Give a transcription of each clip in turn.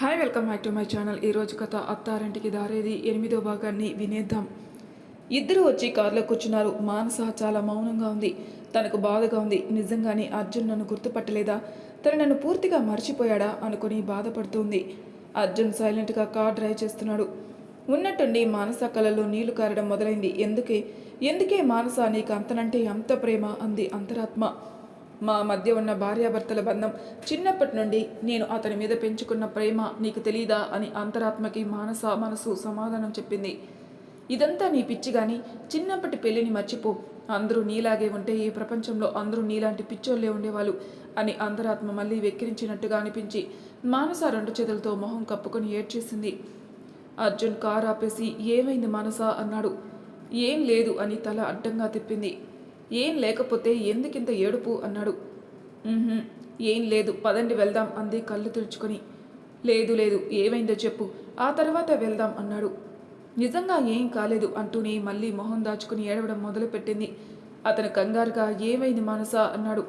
Hi welcome back to my channel ఈరోజు కథ అత్తారింటికి దారేది. ఎనిమిదో భాగాన్ని వినేద్దాం. ఇద్దరు వచ్చి కారులో కూర్చున్నారు. మానస చాలా మౌనంగా ఉంది. తనకు బాధగా ఉంది. నిజంగానే అర్జున్ నన్ను గుర్తుపట్టలేదా? తను నన్ను పూర్తిగా మర్చిపోయాడా అనుకుని బాధపడుతుంది. అర్జున్ సైలెంట్గా కార్ డ్రైవ్ చేస్తున్నాడు. ఉన్నట్టుండి మానస కళ్ళలో నీళ్ళు కారడం మొదలైంది. ఎందుకే? ఎందుకే మానస నీకు అంతనంటే అంత ప్రేమ? అంది అంతరాత్మ. మా మధ్య ఉన్న భార్యాభర్తల బంధం చిన్నప్పటి నుండి నేను అతని మీద పెంచుకున్న ప్రేమ నీకు తెలీదా అని అంతరాత్మకి మానస మనసు సమాధానం చెప్పింది. ఇదంతా నీ పిచ్చి గాని చిన్నప్పటి పెళ్ళిని మర్చిపో. అందరూ నీలాగే ఉంటే ఈ ప్రపంచంలో అందరూ నీలాంటి పిచ్చోళ్ళే ఉండేవాళ్ళు అని అంతరాత్మ మళ్ళీ వెక్కిరించినట్టుగా అనిపించి మానస రెండు చేతులతో మొహం కప్పుకొని ఏడ్చేసింది. అర్జున్ కారు ఆపేసి ఏమైంది మానస? అన్నాడు. ఏం లేదు అని తల అడ్డంగా తిప్పింది. ఏం లేకపోతే ఎందుకింత ఏడుపు అన్నాడు. ఏం లేదు పదండి వెళ్దాం అంది కళ్ళు తుడుచుకొని. లేదు లేదు ఏమైందో చెప్పు ఆ తర్వాత వెళ్దాం అన్నాడు. నిజంగా ఏం కాలేదు అంటూనే మళ్ళీ మొహం దాచుకుని ఏడవడం మొదలుపెట్టింది. అతను కంగారుగా ఏమైంది మానస అన్నాడు.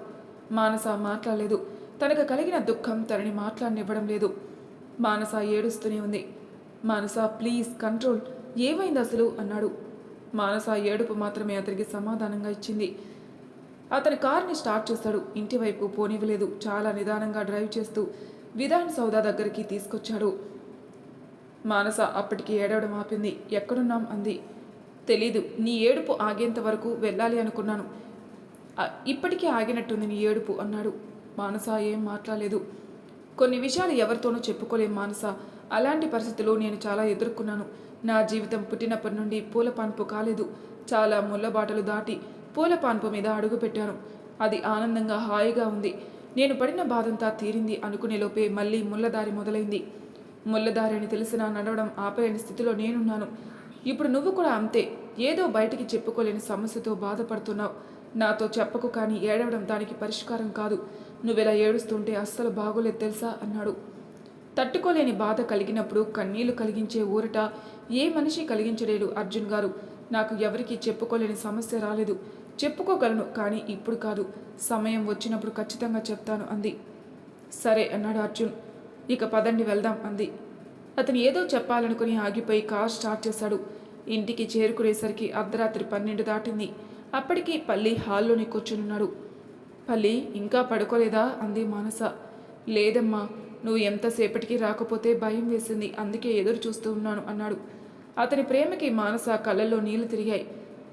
మానస మాట్లాడలేదు. తనకు కలిగిన దుఃఖం తనని మాట్లాడనివ్వడం లేదు. మానస ఏడుస్తూనే ఉంది. మానస ప్లీజ్ కంట్రోల్ ఏమైంది అసలు? అన్నాడు. మానస ఏడుపు మాత్రమే అతనికి సమాధానంగా ఇచ్చింది. అతని కార్ని స్టార్ట్ చేస్తాడు. ఇంటి వైపు పోనివ్వలేదు. చాలా నిదానంగా డ్రైవ్ చేస్తూ విధాన్ సౌదా దగ్గరికి తీసుకొచ్చాడు. మానస అప్పటికి ఏడవడం ఆపింది. ఎక్కడున్నాం? అంది. తెలీదు. నీ ఏడుపు ఆగేంత వరకు వెళ్ళాలి అనుకున్నాను. ఇప్పటికే ఆగినట్టుంది నీ ఏడుపు అన్నాడు. మానస ఏం మాట్లాడలేదు. కొన్ని విషయాలు ఎవరితోనూ చెప్పుకోలేం మానస. అలాంటి పరిస్థితులు నేను చాలా ఎదుర్కొన్నాను. నా జీవితం పుట్టినప్పటి నుండి పూల పాన్పు కాలేదు. చాలా ముళ్ళబాటలు దాటి పూల పాన్పు మీద అడుగు పెట్టాను. అది ఆనందంగా హాయిగా ఉంది. నేను పడిన బాధంతా తీరింది అనుకునే లోపే మళ్ళీ ముళ్ళదారి మొదలైంది. ముళ్ళదారి అని తెలిసిన నడవడం ఆపలేని స్థితిలో నేనున్నాను. ఇప్పుడు నువ్వు కూడా అంతే. ఏదో బయటికి చెప్పుకోలేని సమస్యతో బాధపడుతున్నావు. నాతో చెప్పకు కానీ ఏడవడం దానికి పరిష్కారం కాదు. నువ్వెలా ఏడుస్తుంటే అస్సలు బాగోలేదు తెలుసా? అన్నాడు. తట్టుకోలేని బాధ కలిగినప్పుడు కన్నీళ్ళు కలిగించే ఊరట ఏ మనిషి కలిగించలేడు అర్జున్ గారు. నాకు ఎవరికీ చెప్పుకోలేని సమస్య రాలేదు. చెప్పుకోగలను కానీ ఇప్పుడు కాదు. సమయం వచ్చినప్పుడు ఖచ్చితంగా చెప్తాను అంది. సరే అన్నాడు అర్జున్. ఇక పదండి వెళ్దాం అంది. అతను ఏదో చెప్పాలనుకుని ఆగిపోయి కార్ స్టార్ట్ చేశాడు. ఇంటికి చేరుకునేసరికి అర్ధరాత్రి పన్నెండు దాటింది. అప్పటికి పల్లి హాల్లోని కూర్చునున్నాడు. పల్లి ఇంకా పడుకోలేదా? అంది మానస. లేదమ్మా నువ్వు ఎంతసేపటికి రాకపోతే భయం వేసింది. అందుకే ఎదురు చూస్తూ ఉన్నాను అన్నాడు. అతని ప్రేమకి మానస కళ్ళల్లో నీళ్ళు తిరిగాయి.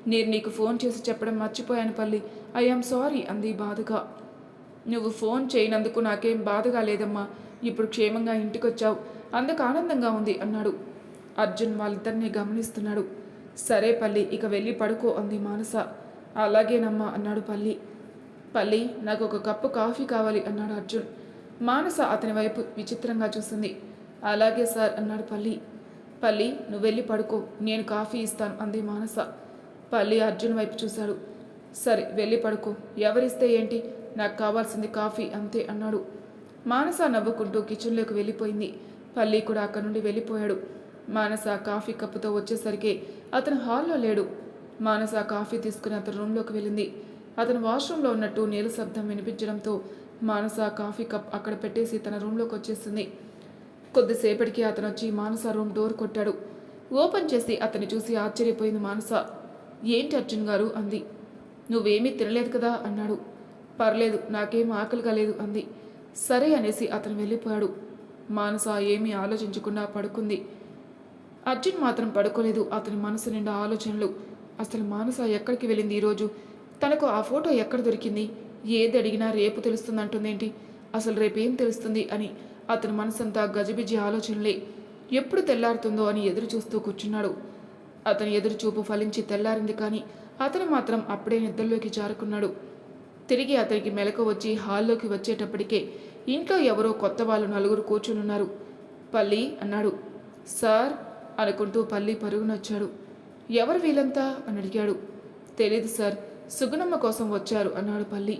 నేను నీకు ఫోన్ చేసి చెప్పడం మర్చిపోయాను పల్లి. ఐఎమ్ సారీ అంది బాధగా. నువ్వు ఫోన్ చేయనందుకు నాకేం బాధగా లేదమ్మా. ఇప్పుడు క్షేమంగా ఇంటికొచ్చావు. అందుకు ఆనందంగా ఉంది అన్నాడు. అర్జున్ వాళ్ళిద్దరిని గమనిస్తున్నాడు. సరే పల్లి ఇక వెళ్ళి పడుకో అంది మానస. అలాగేనమ్మా అన్నాడు పల్లి. పల్లి నాకు ఒక కప్పు కాఫీ కావాలి అన్నాడు అర్జున్. మానస అతని వైపు విచిత్రంగా చూసింది. అలాగే సార్ అన్నాడు పల్లి. పల్లి నువ్వు వెళ్ళి పడుకో. నేను కాఫీ ఇస్తాను అంది మానస. పల్లి అర్జున్ వైపు చూశాడు. సరే వెళ్ళి పడుకో. ఎవరిస్తే ఏంటి? నాకు కావాల్సింది కాఫీ అంతే అన్నాడు. మానస నవ్వుకుంటూ కిచెన్లోకి వెళ్ళిపోయింది. పల్లి కూడా అక్కడి నుండి వెళ్ళిపోయాడు. మానస కాఫీ కప్పుతో వచ్చేసరికి అతను హాల్లో లేడు. మానస కాఫీ తీసుకుని అతని రూమ్లోకి వెళ్ళింది. అతను వాష్రూమ్లో ఉన్నట్టు నీళ్ళ శబ్దం వినిపించడంతో మానస కాఫీ కప్ అక్కడ పెట్టేసి తన రూమ్లోకి వచ్చేసింది. కొద్దిసేపటికి అతను వచ్చి మానస రూమ్ డోర్ కొట్టాడు. ఓపెన్ చేసి అతన్ని చూసి ఆశ్చర్యపోయింది మానస. ఏంటి అర్జున్ గారు? అంది. నువ్వేమీ తినలేదు కదా? అన్నాడు. పర్లేదు నాకేం ఆకలి కాలేదు అంది. సరే అనేసి అతను వెళ్ళిపోయాడు. మానస ఏమీ ఆలోచించకుండా పడుకుంది. అర్జున్ మాత్రం పడుకోలేదు. అతని మనసు నిండా ఆలోచనలు. అసలు మానస ఎక్కడికి వెళ్ళింది ఈరోజు తనకు ఆ ఫోటో ఎక్కడ దొరికింది? ఏది అడిగినా రేపు తెలుస్తుందంటుందేంటి? అసలు రేపేం తెలుస్తుంది అని అతని మనసంతా గజిబిజి ఆలోచనలే. ఎప్పుడు తెల్లారుతుందో అని ఎదురు చూస్తూ కూర్చున్నాడు. అతని ఎదురు చూపు ఫలించి తెల్లారింది కానీ అతను మాత్రం అప్పుడే నిద్రలోకి జారుకున్నాడు. తిరిగి అతనికి మెలకు వచ్చి హాల్లోకి వచ్చేటప్పటికే ఇంట్లో ఎవరో కొత్త వాళ్ళు నలుగురు కూర్చునున్నారు. పల్లి అన్నాడు. సార్ అనుకుంటూ పల్లి పరుగునొచ్చాడు. ఎవరు వీలంతా అని అడిగాడు. తెలీదు సార్. సుగుణమ్మ కోసం వచ్చారు అన్నాడు పల్లి.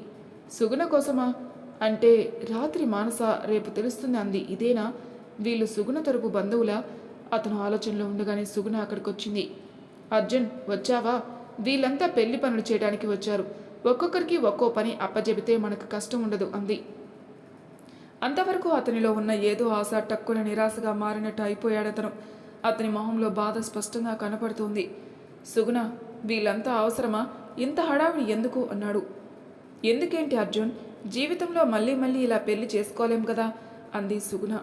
సుగుణ కోసమా? అంటే రాత్రి మానస రేపు తెలుస్తుంది అంది. ఇదేనా? వీళ్ళు సుగుణ తరపు బంధువుల? అతను ఆలోచనలో ఉండగానే సుగుణ అక్కడికి వచ్చింది అర్జున్ వచ్చావా? వీళ్ళంతా పెళ్ళి పనులు చేయడానికి వచ్చారు. ఒక్కొక్కరికి ఒక్కో పని అప్పజెబితే మనకు కష్టం ఉండదు అంది. అంతవరకు అతనిలో ఉన్న ఏదో ఆశ టక్కున నిరాశగా మారినట్టు అయిపోయాడు అతను అతని మొహంలో బాధ స్పష్టంగా కనపడుతుంది. సుగుణ వీళ్ళంతా అవసరమా? ఇంత హడావిడి ఎందుకు? అన్నాడు. ఎందుకేంటి అర్జున్? జీవితంలో మళ్ళీ మళ్ళీ ఇలా పెళ్ళి చేసుకోలేం కదా? అంది సుగుణ.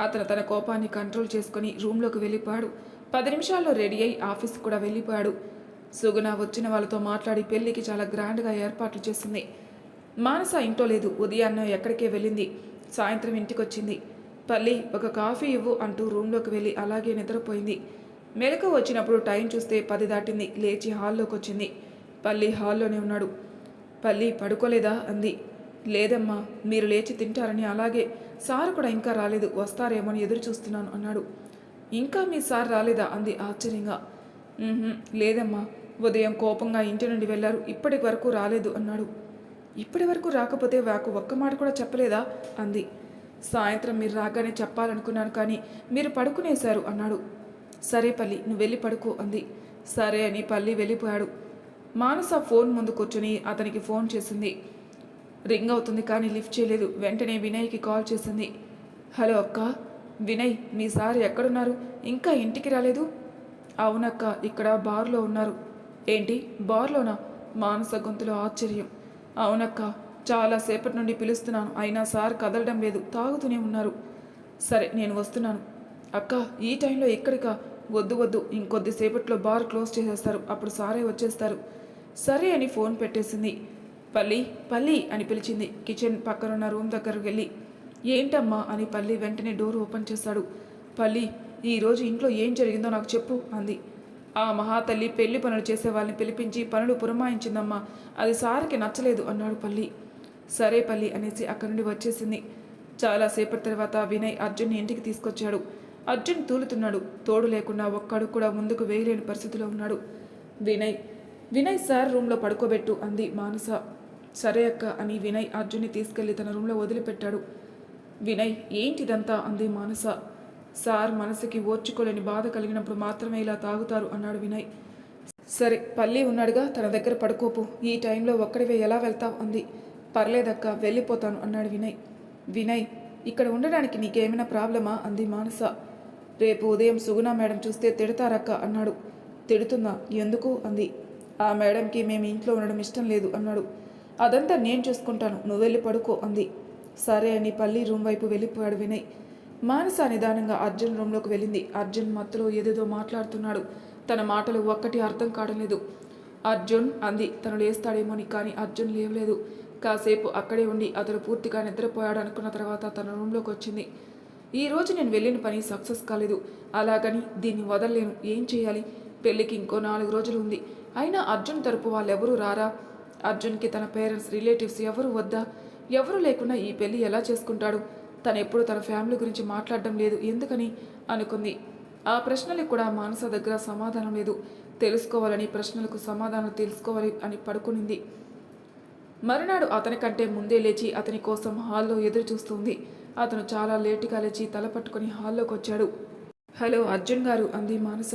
అతను తన కోపాన్ని కంట్రోల్ చేసుకుని రూమ్లోకి వెళ్ళిపోయాడు. పది నిమిషాల్లో రెడీ అయి ఆఫీస్ కూడా వెళ్ళిపోయాడు. సుగుణ వచ్చిన వాళ్ళతో మాట్లాడి పెళ్ళికి చాలా గ్రాండ్గా ఏర్పాట్లు చేసింది. మానస ఇంట్లో లేదు. ఉదయాన్నం ఎక్కడికే వెళ్ళింది. సాయంత్రం ఇంటికి వచ్చింది పల్లి ఒక కాఫీ ఇవ్వు అంటూ రూమ్లోకి వెళ్ళి అలాగే నిద్రపోయింది. మెలకు వచ్చినప్పుడు టైం చూస్తే పది దాటింది. లేచి హాల్లోకి వచ్చింది పల్లి హాల్లోనే ఉన్నాడు. పల్లి పడుకోలేదా? అంది. లేదమ్మా మీరు లేచి తింటారని అలాగే. సార్ కూడా ఇంకా రాలేదు. వస్తారేమో అని ఎదురు చూస్తున్నాను అన్నాడు. ఇంకా మీ సార్ రాలేదా? అంది ఆశ్చర్యంగా. లేదమ్మా. ఉదయం కోపంగా ఇంటి నుండి వెళ్ళారు. ఇప్పటి వరకు రాలేదు అన్నాడు. ఇప్పటి వరకు రాకపోతే వాకు ఒక్క మాట కూడా చెప్పలేదా? అంది. సాయంత్రం మీరు రాగానే చెప్పాలనుకున్నాను కానీ మీరు పడుకునేశారు అన్నాడు. సరే పల్లి నువ్వు వెళ్ళి పడుకో అంది. సరే అని పల్లి వెళ్ళిపోయాడు. మానస ఫోన్ ముందు కూర్చొని అతనికి ఫోన్ చేసింది. రింగ్ అవుతుంది కానీ లిఫ్ట్ చేయలేదు. వెంటనే వినయ్కి కాల్ చేసింది. హలో అక్క. వినయ్ మీ సార్ ఎక్కడున్నారు? ఇంకా ఇంటికి రాలేదు? అవునక్క ఇక్కడ బార్లో ఉన్నారు. ఏంటి? బార్లోనా? మానస గొంతులో ఆశ్చర్యం. అవునక్క చాలా సేపటి నుండి పిలుస్తున్నాను. అయినా సార్ కదలడం లేదు. తాగుతూనే ఉన్నారు. సరే నేను వస్తున్నాను. అక్క ఈ టైంలో ఎక్కడికా? వద్దు వద్దు. ఇంకొద్దిసేపట్లో బార్ క్లోజ్ చేసేస్తారు. అప్పుడు సారే వచ్చేస్తారు. సరే అని ఫోన్ పెట్టేసింది. పల్లి పల్లి అని పిలిచింది. కిచెన్ పక్కనున్న రూమ్ దగ్గరకు వెళ్ళి ఏంటమ్మా? అని పల్లి వెంటనే డోర్ ఓపెన్ చేశాడు. పల్లి ఈరోజు ఇంట్లో ఏం జరిగిందో నాకు చెప్పు అంది. ఆ మహాతల్లి పెళ్ళి పనులు చేసే వాళ్ళని పిలిపించి పనులు పురమాయించిందమ్మా. అది సార్కి నచ్చలేదు అన్నాడు పల్లి. సరే పల్లి అనేసి అక్కడి నుండి వచ్చేసింది. చాలాసేపటి తర్వాత వినయ్ అర్జున్ని ఇంటికి తీసుకొచ్చాడు. అర్జున్ తూలుతున్నాడు. తోడు లేకుండా ఒక్కడు కూడా ముందుకు వేయలేని పరిస్థితిలో ఉన్నాడు. వినయ్. వినయ్ సార్ రూమ్లో పడుకోబెట్టు అంది మానస. సరే అక్క అని వినయ్ అర్జున్ని తీసుకెళ్ళి తన రూమ్లో వదిలిపెట్టాడు. వినయ్ ఏంటిదంతా? అంది మానస. సార్ మనసుకి ఓర్చుకోలేని బాధ కలిగినప్పుడు మాత్రమే ఇలా తాగుతారు అన్నాడు వినయ్. సరే పల్లి ఉన్నాడుగా తన దగ్గర పడుకోపు. ఈ టైంలో ఒక్కడివే ఎలా వెళ్తావు? అంది. పర్లేదక్క వెళ్ళిపోతాను అన్నాడు వినయ్. వినయ్ ఇక్కడ ఉండడానికి నీకేమైనా ప్రాబ్లమా? అంది మానస. రేపు ఉదయం సుగుణ మేడం చూస్తే తిడతారక్క అన్నాడు. తిడుతుందా ఎందుకు అంది. ఆ మేడంకి మేము ఇంట్లో ఉండడం ఇష్టం లేదు అన్నాడు. అదంతా నేను చూసుకుంటాను నువ్వు వెళ్ళి పడుకో అంది. సరే అని పల్లి రూమ్ వైపు వెళ్ళిపోయాడు వినయ్. మానస నిదానంగా అర్జున్ రూమ్లోకి వెళ్ళింది. అర్జున్ మత్తులో ఏదేదో మాట్లాడుతున్నాడు. తన మాటలు ఒక్కటి అర్థం కావడం లేదు. అర్జున్ అంది. తను లేస్తాడేమోని కానీ అర్జున్ లేవలేదు. కాసేపు అక్కడే ఉండి అతడు పూర్తిగా నిద్రపోయాడు అనుకున్న తర్వాత తన రూమ్లోకి వచ్చింది. ఈ రోజు నేను వెళ్ళిన పని సక్సెస్ కాలేదు. అలాగని దీన్ని వదలలేను. ఏం చేయాలి? పెళ్ళికి ఇంకో నాలుగు రోజులు ఉంది. అయినా అర్జున్ తరపు వాళ్ళెవరూ రారా? అర్జున్కి తన పేరెంట్స్ రిలేటివ్స్ ఎవరు వద్దా? ఎవరు లేకుండా ఈ పెళ్ళి ఎలా చేసుకుంటాడు? తను ఎప్పుడు తన ఫ్యామిలీ గురించి మాట్లాడడం లేదు. ఎందుకని? అనుకుంది. ఆ ప్రశ్నలకు కూడా మానస దగ్గర సమాధానం లేదు. తెలుసుకోవాలని ప్రశ్నలకు సమాధానం తెలుసుకోవాలి అని పడుకునింది. మరునాడు అతని కంటే ముందే లేచి అతని కోసం హాల్లో ఎదురు చూస్తుంది అతను చాలా లేటుగా లేచి తల పట్టుకుని హాల్లోకి వచ్చాడు. హలో అర్జున్ గారు అంది మానస.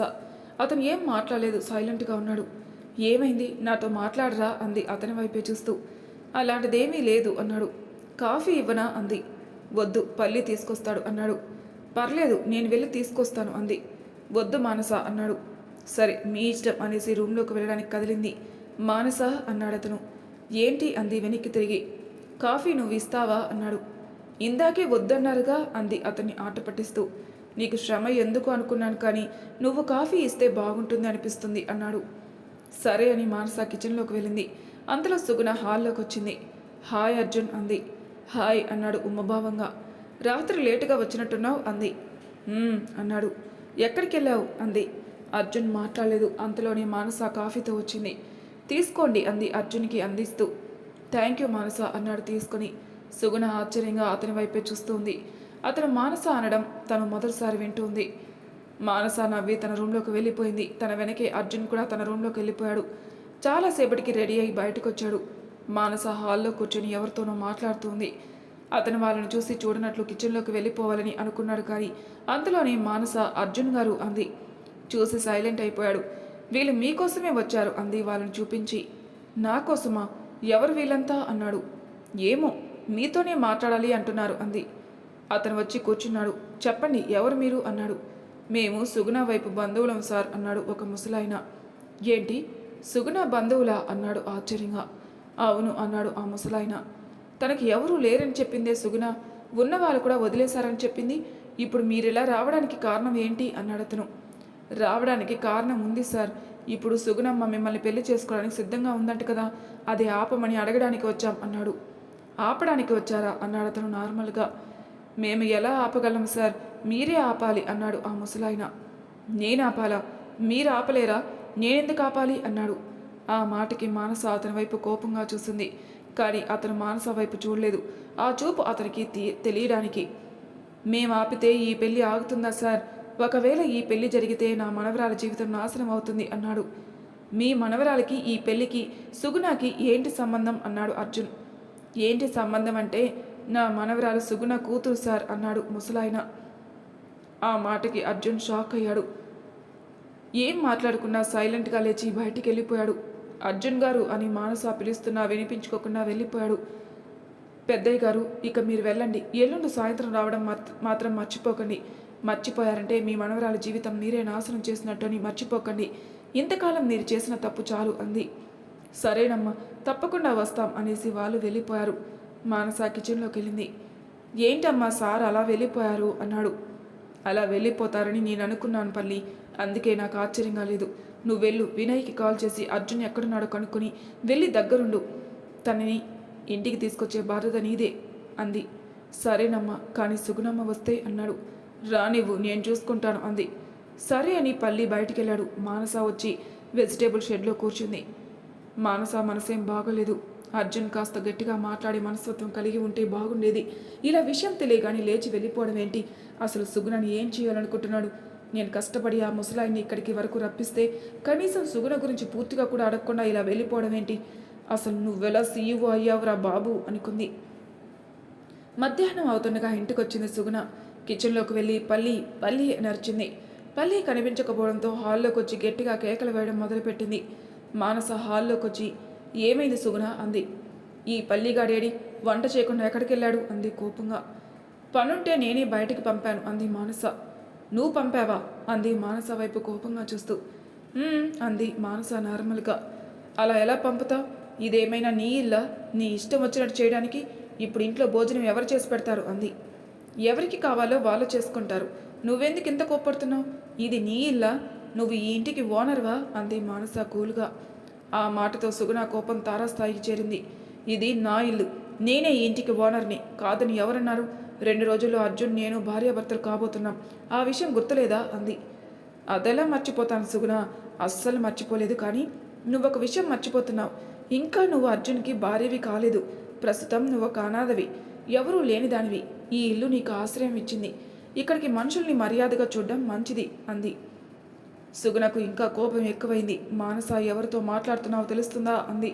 అతను ఏం మాట్లాడలేదు సైలెంట్గా ఉన్నాడు. ఏమైంది? నాతో మాట్లాడరా అంది అతని వైపే చూస్తూ. అలాంటిదేమీ లేదు అన్నాడు. కాఫీ ఇవ్వనా? అంది. వద్దు పల్లి తీసుకొస్తాడు అన్నాడు. పర్లేదు నేను వెళ్ళి తీసుకొస్తాను అంది. వద్దు మానస అన్నాడు. సరే మీ ఇష్టం అనేసి రూమ్లోకి వెళ్ళడానికి కదిలింది. మానస అన్నాడు అతను. ఏంటి? అంది వెనక్కి తిరిగి. కాఫీ నువ్వు ఇస్తావా? అన్నాడు. ఇందాకే వద్దన్నారుగా అంది అతన్ని ఆట పట్టిస్తూ నీకు శ్రమ ఎందుకు అనుకున్నాను కానీ నువ్వు కాఫీ ఇస్తే బాగుంటుంది అనిపిస్తుంది అన్నాడు. సరే అని మానస కిచెన్లోకి వెళ్ళింది. అంతలో సుగుణ హాల్లోకి వచ్చింది హాయ్ అర్జున్ అంది. హాయ్ అన్నాడు ఉమ్మభావంగా. రాత్రి లేటుగా వచ్చినట్టున్నావు అంది. అన్నాడు. ఎక్కడికి వెళ్ళావు అంది. అర్జున్ మాట్లాడలేదు. అంతలోనే మానస కాఫీతో వచ్చింది. తీసుకోండి అంది అర్జున్కి అందిస్తూ. థ్యాంక్ యూ మానస అన్నాడు తీసుకొని. సుగుణ ఆశ్చర్యంగా అతని వైపే చూస్తుంది. అతను మానస అనడం తను మొదటిసారి వింటుంది. మానస నవ్వి తన రూమ్లోకి వెళ్ళిపోయింది. తన వెనకే అర్జున్ కూడా తన రూమ్లోకి వెళ్ళిపోయాడు. చాలాసేపటికి రెడీ అయి బయటకు వచ్చాడు మానస హాల్లో కూర్చొని ఎవరితోనో మాట్లాడుతుంది. అతను వాళ్ళని చూసి చూడనట్లు కిచెన్లోకి వెళ్ళిపోవాలని అనుకున్నాడు కానీ అంతలోనే మానస అర్జున్ గారు అంది. చూసి సైలెంట్ అయిపోయాడు. వీళ్ళు మీకోసమే వచ్చారు అంది వాళ్ళని చూపించి. నా కోసమా ఎవరు వీళ్ళంతా? అన్నాడు. ఏమో? మీతోనే మాట్లాడాలి అంటున్నారు అంది. అతను వచ్చి కూర్చున్నాడు. చెప్పండి ఎవరు మీరు? అన్నాడు. మేము సుగుణ వైపు బంధువులం సార్ అన్నాడు ఒక ముసలాయన. ఏంటి? సుగుణ బంధువులా? అన్నాడు ఆశ్చర్యంగా. అవును అన్నాడు ఆ ముసలాయన. తనకి ఎవరూ లేరని చెప్పిందే సుగుణ. ఉన్నవాళ్ళు కూడా వదిలేశారని చెప్పింది. ఇప్పుడు మీరిలా రావడానికి కారణం ఏంటి? అన్నాడు అతను. రావడానికి కారణం ఉంది సార్. ఇప్పుడు సుగుణమ్మ మిమ్మల్ని పెళ్ళి చేసుకోవడానికి సిద్ధంగా ఉందంట కదా. అది ఆపమని అడగడానికి వచ్చాం అన్నాడు. ఆపడానికి వచ్చారా? అన్నాడు అతను నార్మల్గా. మేము ఎలా ఆపగలం సార్? మీరే ఆపాలి అన్నాడు ఆ ముసలాయన. నేను ఆపాలా? మీరు ఆపలేరా? నేనెందుకు ఆపాలి? అన్నాడు. ఆ మాటకి మానస అతని వైపు కోపంగా చూసింది కానీ అతను మానస వైపు చూడలేదు. ఆ చూపు అతనికి తెలియడానికి. మేము ఆపితే ఈ పెళ్ళి ఆగుతుందా సార్? ఒకవేళ ఈ పెళ్ళి జరిగితే నా మనవరాల జీవితం నాశనం అవుతుంది అన్నాడు. మీ మనవరాలకి ఈ పెళ్ళికి సుగుణాకి ఏంటి సంబంధం? అన్నాడు అర్జున్. ఏంటి సంబంధం అంటే నా మనవరాలు సుగుణ కూతురు సార్ అన్నాడు ముసలాయన. ఆ మాటకి అర్జున్ షాక్ అయ్యాడు. ఏం మాట్లాడుకున్నా సైలెంట్గా లేచి బయటికి వెళ్ళిపోయాడు అర్జున్ గారు అని మానస పిలుస్తున్నా వినిపించుకోకుండా వెళ్ళిపోయాడు. పెద్దయ్య గారు ఇక మీరు వెళ్ళండి. ఎల్లుండి సాయంత్రం రావడం మాత్రం మర్చిపోకండి. మర్చిపోయారంటే మీ మనవరాల జీవితం మీరే నాశనం చేసినట్టు అని మర్చిపోకండి. ఇంతకాలం మీరు చేసిన తప్పు చాలు అంది. సరేనమ్మా తప్పకుండా వస్తాం అనేసి వాళ్ళు వెళ్ళిపోయారు. మానస కిచెన్లోకి వెళ్ళింది. ఏంటమ్మా సార్ అలా వెళ్ళిపోయారు? అన్నాడు. అలా వెళ్ళిపోతారని నేను అనుకున్నాను పల్లి అందుకే నాకు ఆశ్చర్యంగా లేదు. నువ్వు వెళ్ళు వినయ్కి కాల్ చేసి అర్జున్ ఎక్కడున్నాడో కనుక్కొని వెళ్ళి దగ్గరుండు. తనని ఇంటికి తీసుకొచ్చే బాధ్యత నీదే అంది. సరేనమ్మా కానీ సుగుణమ్మ వస్తే అన్నాడు. రానివ్వు నేను చూసుకుంటాను అంది. సరే అని పల్లి బయటికెళ్ళాడు. మానస వచ్చి వెజిటేబుల్ షెడ్లో కూర్చుంది. మానస మనసేం బాగోలేదు. అర్జున్ కాస్త గట్టిగా మాట్లాడే మనస్తత్వం కలిగి ఉంటే బాగుండేది. ఇలా విషయం తెలియగాని లేచి వెళ్ళిపోవడం ఏంటి? అసలు సుగుణని ఏం చేయాలనుకుంటున్నాడు? నేను కష్టపడి ఆ ముసలాయిని ఇక్కడికి వరకు రప్పిస్తే కనీసం సుగుణ గురించి పూర్తిగా కూడా అడగకుండా ఇలా వెళ్ళిపోవడం ఏంటి? అసలు నువ్వెలా సీఈఓ అయ్యావురా బాబు అనుకుంది. మధ్యాహ్నం అవుతుండగా ఇంటికి వచ్చింది సుగుణ. కిచెన్లోకి వెళ్ళి పల్లి పల్లి అని అరిచింది. పల్లి కనిపించకపోవడంతో హాల్లోకి వచ్చి గట్టిగా కేకలు వేయడం మొదలుపెట్టింది. మానస హాల్లోకి వచ్చి ఏమైంది సుగుణ? అంది. ఈ పల్లిగాడేడి వంట చేయకుండా ఎక్కడికి వెళ్ళాడు అంది కోపంగా. పనుంటే నేనే బయటికి పంపాను అంది మానస. నువ్వు పంపావా? అంది మానస వైపు కోపంగా చూస్తూ. అంది మానస నార్మల్గా. అలా ఎలా పంపుతావు? ఇదేమైనా నీ ఇల్లా? నీ ఇష్టం వచ్చినట్టు చేయడానికి ఇప్పుడు ఇంట్లో భోజనం ఎవరు చేసి పెడతారు? అంది. ఎవరికి కావాలో వాళ్ళు చేసుకుంటారు. నువ్వెందుకు ఇంత కోప్పడుతున్నావు? ఇది నీ ఇల్లా? నువ్వు ఈ ఇంటికి ఓనర్వా అంది మానస కూల్గా. ఆ మాటతో సుగుణ కోపం తారాస్థాయికి చేరింది. ఇది నా ఇల్లు. నేనే ఈ ఇంటికి ఓనర్ని. కాదని ఎవరన్నారు? రెండు రోజుల్లో అర్జున్ నేను భార్యాభర్తలు కాబోతున్నాం. ఆ విషయం గుర్తులేదా? అంది. అదెలా మర్చిపోతాను సుగుణ? అస్సలు మర్చిపోలేదు కానీ నువ్వు ఒక విషయం మర్చిపోతున్నావు. ఇంకా నువ్వు అర్జున్కి భార్యవి కాలేదు. ప్రస్తుతం నువ్వు ఒక అనాథవి. ఎవరూ లేని దానివి. ఈ ఇల్లు నీకు ఆశ్రయం ఇచ్చింది. ఇక్కడికి మనుషుల్ని మర్యాదగా చూడడం మంచిది అంది. సుగుణకు ఇంకా కోపం ఎక్కువైంది. మానస ఎవరితో మాట్లాడుతున్నావో తెలుస్తుందా? అంది.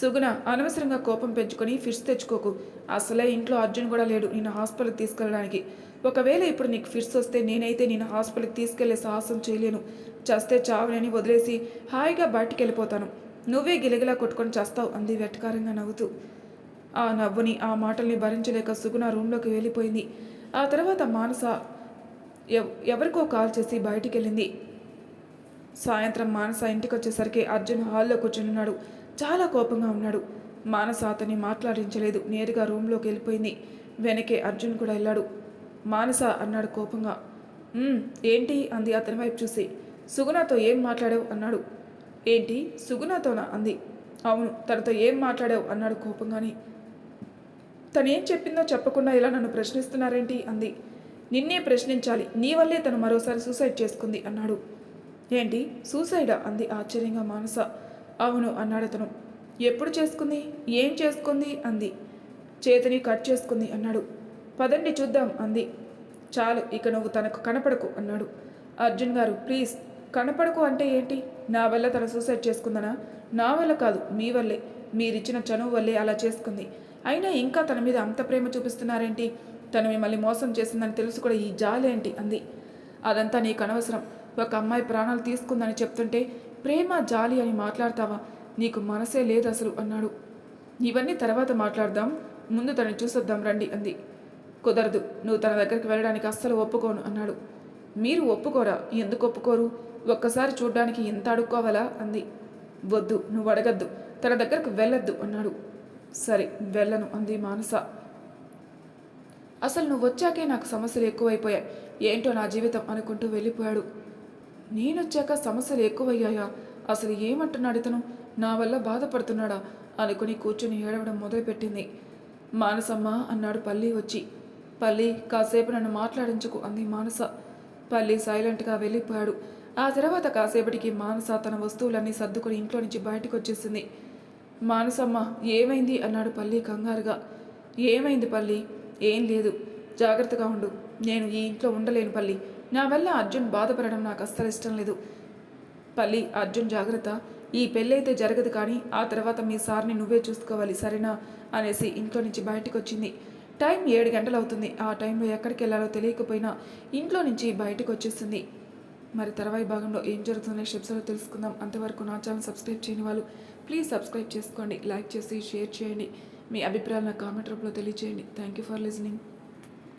సుగుణ అనవసరంగా కోపం పెంచుకొని ఫిష్ తెచ్చుకోకు. అసలే ఇంట్లో అర్జున్ కూడా లేడు నిన్ను హాస్పిటల్కి తీసుకెళ్ళడానికి. ఒకవేళ ఇప్పుడు నీకు ఫిట్స్ వస్తే నేనైతే నిన్ను హాస్పిటల్కి తీసుకెళ్ళే సాహసం చేయలేను. చస్తే చావునని వదిలేసి హాయిగా బయటికి వెళ్ళిపోతాను. నువ్వే గిలగిలా కొట్టుకొని చేస్తావు అంది వెటకారంగా నవ్వుతూ. ఆ నవ్వుని ఆ మాటల్ని భరించలేక సుగుణ రూమ్లోకి వెళ్ళిపోయింది. ఆ తర్వాత మానస ఎవరికో కాల్ చేసి బయటికి వెళ్ళింది. సాయంత్రం మానస ఇంటికి వచ్చేసరికి అర్జున్ హాల్లో కూర్చున్నాడు చాలా కోపంగా ఉన్నాడు. మానస అతన్ని మాట్లాడించలేదు. నేరుగా రూమ్లోకి వెళ్ళిపోయింది. వెనకే అర్జున్ కూడా వెళ్ళాడు. మానస అన్నాడు కోపంగా. ఏంటి? అంది అతని వైపు చూసి. సుగుణతో ఏం మాట్లాడావు? అన్నాడు. ఏంటి? సుగుణతోనా? అంది. అవును తనతో ఏం మాట్లాడావు? అన్నాడు కోపంగాని. తనేం చెప్పిందో చెప్పకుండా ఇలా నన్ను ప్రశ్నిస్తున్నారేంటి? అంది. నిన్నే ప్రశ్నించాలి. నీ వల్లే తను మరోసారి సూసైడ్ చేసుకుంది అన్నాడు. ఏంటి? సూసైడా? అంది ఆశ్చర్యంగా మానస. అవును అన్నాడు అతను. ఎప్పుడు చేసుకుంది? ఏం చేసుకుంది? అంది. చేతిని కట్ చేసుకుంది అన్నాడు. పదండి చూద్దాం అంది. చాలు ఇక నువ్వు తనకు కనపడకు అన్నాడు. అర్జున్ గారు ప్లీజ్. కనపడకు అంటే ఏంటి? నా వల్ల తన సూసైడ్ చేసుకుందనా? నా వల్ల కాదు మీ వల్లే. మీరిచ్చిన చనువు వల్లే అలా చేసుకుంది. అయినా ఇంకా తన మీద అంత ప్రేమ చూపిస్తున్నారేంటి? తను మిమ్మల్ని మోసం చేసిందని తెలుసు కూడా ఈ జాలేంటి? అంది. అదంతా నీకు అనవసరం. ఒక అమ్మాయి ప్రాణాలు తీసుకుందని చెప్తుంటే ప్రేమ జాలి అని మాట్లాడతావా? నీకు మనసే లేదు అసలు అన్నాడు. ఇవన్నీ తర్వాత మాట్లాడదాం. ముందు తనని చూసొద్దాం రండి అంది. కుదరదు. నువ్వు తన దగ్గరికి వెళ్ళడానికి అస్సలు ఒప్పుకోను అన్నాడు. మీరు ఒప్పుకోరా? ఎందుకు ఒప్పుకోరు? ఒక్కసారి చూడ్డానికి ఇంత అడుక్కోవాలా? అంది. వద్దు. నువ్వు అడగద్దు. తన దగ్గరకు వెళ్ళొద్దు అన్నాడు. సరే వెళ్ళను అంది మానస. అసలు నువ్వు వచ్చాకే నాకు సమస్యలు ఎక్కువైపోయాయి. ఏంటో నా జీవితం అనుకుంటూ వెళ్ళిపోయాడు. నేనొచ్చాక సమస్యలు ఎక్కువయ్యాయా? అసలు ఏమంటున్నాడు ఇతను? నా వల్ల బాధపడుతున్నాడా? అనుకుని కూర్చుని ఏడవడం మొదలుపెట్టింది. మానసమ్మ అన్నాడు పల్లి వచ్చి. పల్లి కాసేపు నన్ను మాట్లాడించుకు అంది మానస. పల్లి సైలెంట్గా వెళ్ళిపోయాడు. ఆ తర్వాత కాసేపటికి మానస తన వస్తువులన్నీ సర్దుకుని ఇంట్లో నుంచి బయటకు వచ్చేసింది మానసమ్మ ఏమైంది? అన్నాడు పల్లి కంగారుగా. ఏమైంది పల్లి? ఏం లేదు. జాగ్రత్తగా ఉండు. నేను ఈ ఇంట్లో ఉండలేను పల్లి. నా వల్ల అర్జున్ బాధపడడం నాకు అస్సలు ఇష్టం లేదు. పల్లి అర్జున్ జాగ్రత్త. ఈ పెళ్ళైతే జరగదు కానీ ఆ తర్వాత మీ సార్ని నువ్వే చూసుకోవాలి సరేనా? అనేసి ఇంట్లో నుంచి బయటకు వచ్చింది టైం ఏడు గంటలు అవుతుంది ఆ టైంలో ఎక్కడికి వెళ్ళాలో తెలియకపోయినా ఇంట్లో నుంచి బయటకు వచ్చేసింది మరి తర్వాయి భాగంలో ఏం జరుగుతుందో నెక్స్ట్ తెలుసుకుందాం. అంతవరకు నా ఛానల్ సబ్స్క్రైబ్ చేయని వాళ్ళు ప్లీజ్ సబ్స్క్రైబ్ చేసుకోండి లైక్ చేసి షేర్ చేయండి. మీ అభిప్రాయాలను కామెంట్ రూపంలో తెలియజేయండి థ్యాంక్ యూ ఫర్ లిజనింగ్.